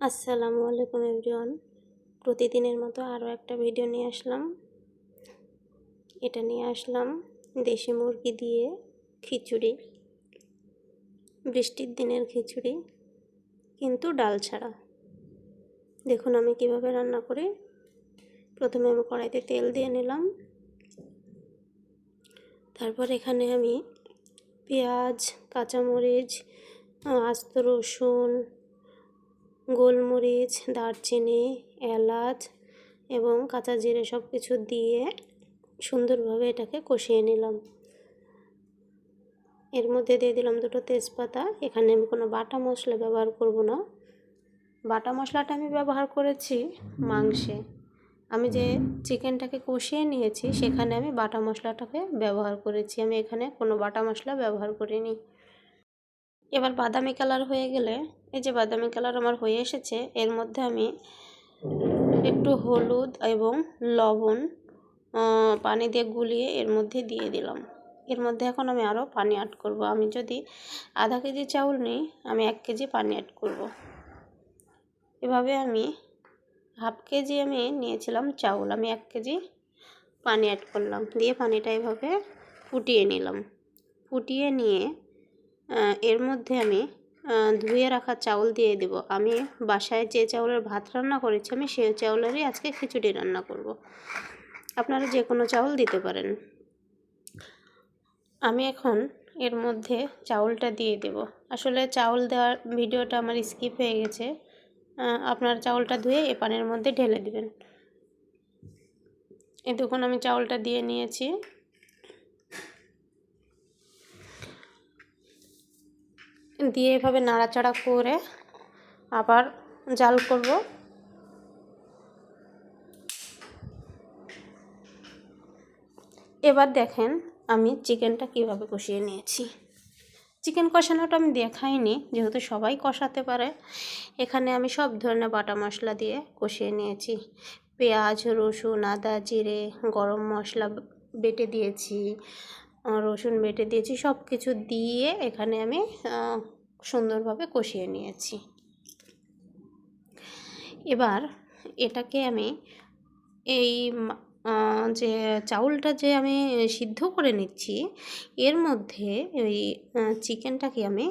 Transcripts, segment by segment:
আসসালামু আলাইকুম এভরিওয়ান। প্রতিদিনের মতো আরও একটা ভিডিও নিয়ে আসলাম। এটা নিয়ে আসলাম দেশি মুরগি দিয়ে খিচুড়ি। বৃষ্টির দিনের খিচুড়ি, কিন্তু ডাল ছাড়া। দেখুন আমি কীভাবে রান্না করি। প্রথমে আমি কড়াইতে তেল দিয়ে নিলাম। তারপর এখানে আমি পেঁয়াজ, কাঁচামরিচ আস্ত রসুন গোলমরিচ, দারচিনি, এলাচ এবং কাঁচা জিরে সব কিছু দিয়ে সুন্দরভাবে এটাকে কষিয়ে নিলাম। এর মধ্যে দিয়ে দিলাম দুটো তেজপাতা। এখানে আমি কোনো বাটা মশলা ব্যবহার করব না। বাটা মশলাটা আমি ব্যবহার করেছি মাংসে। আমি যে চিকেনটাকে কষিয়ে নিয়েছি সেখানে আমি বাটা মশলাটাকে ব্যবহার করেছি। আমি এখানে কোনো বাটা মশলা ব্যবহার করিনি। এবার বাদামি কালার হয়ে গেলে এই যে বাদামি কালার আমার হয়ে এসেছে, এর মধ্যে আমি একটু হলুদ এবং লবণ পানি দিয়ে গুলিয়ে এর মধ্যে দিয়ে দিলাম। এর মধ্যে এখন আমি আরও পানি অ্যাড করব। আমি যদি আধা কেজি চাউল নিই, আমি এক কেজি পানি অ্যাড করব। এভাবে আমি হাফ কেজি আমি নিয়েছিলাম চাউল, আমি এক কেজি পানি অ্যাড করলাম। দিয়ে পানিটা এভাবে ফুটিয়ে নিলাম। ফুটিয়ে নিয়ে এর মধ্যে আমি ধুয়ে রাখা চাউল দিয়ে দেব। আমি বাসায় যে চাউলের ভাত রান্না করেছি, আমি সেই চাউলেরই আজকে খিচুড়ি রান্না করব। আপনারা যে কোনো চাউল দিতে পারেন। আমি এখন এর মধ্যে চাউলটা দিয়ে দেব। আসলে চাউল দেওয়ার ভিডিওটা আমার স্কিপ হয়ে গেছে। আপনার চাউলটা ধুয়ে এ পানের মধ্যে ঢেলে দিবেন। এ দেখুন, আমি চাউলটা দিয়ে নিয়েছি। দিয়ে এভাবে নাড়াচাড়া করে আবার জাল করব। এবার দেখেন আমি চিকেনটা কীভাবে কষিয়ে নিয়েছি। চিকেন কষানোটা আমি দেখাইনি, যেহেতু সবাই কষাতে পারে। এখানে আমি সব ধরনের বাটা মশলা দিয়ে কষিয়ে নিয়েছি। পেঁয়াজ, রসুন, আদা, জিরে, গরম মশলা বেটে দিয়েছি। রসুন বেটে দিয়েছি সব কিছু দিয়ে এখানে আমি সুন্দরভাবে কষিয়ে নিয়েছি। এবার এটাকে আমি এই যে চাউলটা যে আমি সিদ্ধ করে নিচ্ছি, এর মধ্যে ওই চিকেনটাকে আমি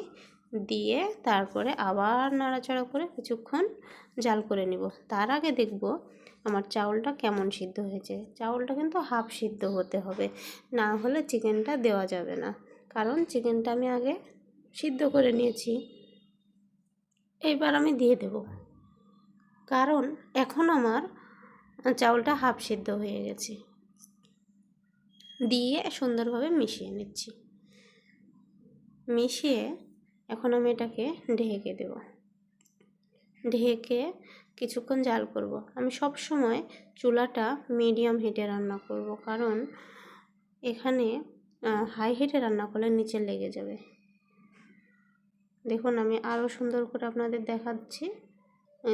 দিয়ে তারপরে আবার নাড়াচাড়া করে কিছুক্ষণ জাল করে নিব। তার আগে দেখব আমার চাউলটা কেমন সিদ্ধ হয়েছে? চাউলটা কিন্তু হাফ সিদ্ধ হতে হবে। না হলে চিকেনটা দেওয়া যাবে না। কারণ চিকেনটা আমি আগে সিদ্ধ করে নিয়েছি। এইবার আমি দিয়ে দেব। কারণ এখন আমার চাউলটা হাফ সিদ্ধ হয়ে গেছে। দিয়ে সুন্দরভাবে মিশিয়ে নিচ্ছি। মিশিয়ে এখন আমি এটাকে ঢেকে দেব। ঢেকে কিছুক্ষণ জাল করব। আমি সব সময় চুলাটা মিডিয়াম হিটে রান্না করব কারণ এখানে হাই হিটে রান্না করলে নিচে লেগে যাবে। দেখুন আমি আরও সুন্দর করে আপনাদের দেখাচ্ছি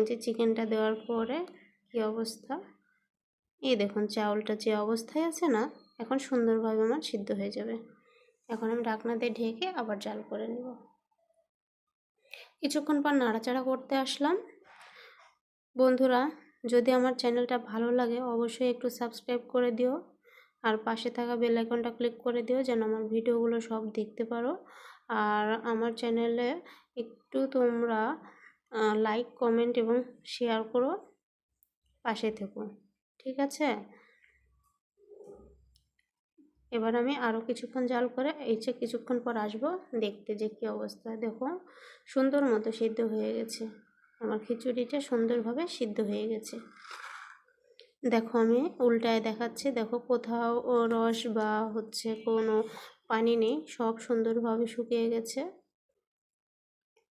যে চিকেনটা দেওয়ার পরে কী অবস্থা। এই দেখুন চাউলটা যে অবস্থায় আছে না, এখন সুন্দরভাবে আমার সিদ্ধ হয়ে যাবে। এখন আমি ঢাকনা দিয়ে ঢেকে আবার জাল করে নেব। কিছুক্ষণ পর নাড়াচাড়া করতে আসলাম। বন্ধুরা, যদি আমার চ্যানেলটা ভালো লাগে, অবশ্যই একটু সাবস্ক্রাইব করে দিও। আর পাশে থাকা বেল আইকনটা ক্লিক করে দিও, যেন আমার ভিডিওগুলো সব দেখতে পারো। আর আমার চ্যানেলে একটু তোমরা লাইক কমেন্ট এবং শেয়ার করো। পাশে থেকো, ঠিক আছে? এবার আমি আরও কিছুক্ষণ জাল করে, এই কিছুক্ষণ পর আসব, দেখতে যে কী অবস্থা। দেখো, সুন্দর মতো সিদ্ধ হয়ে গেছে। আমার খিচুড়িটা সুন্দরভাবে সিদ্ধ হয়ে গেছে। দেখো আমি উল্টায় দেখাচ্ছি। দেখো কোথাও রস বা হচ্ছে কোনো পানি নেই। সব সুন্দরভাবে শুকিয়ে গেছে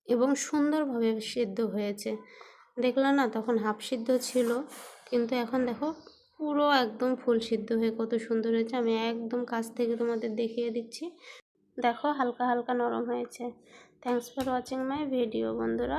এবং সুন্দরভাবে সিদ্ধ হয়েছে। দেখল না তখন হাফ সিদ্ধ ছিল, কিন্তু এখন দেখো পুরো একদম ফুল সিদ্ধ হয়ে কত সুন্দর হয়েছে। আমি একদম কাছ থেকে তোমাদের দেখিয়ে দিচ্ছি। দেখো হালকা হালকা নরম হয়েছে। Thanks for watching my video বন্ধুরা।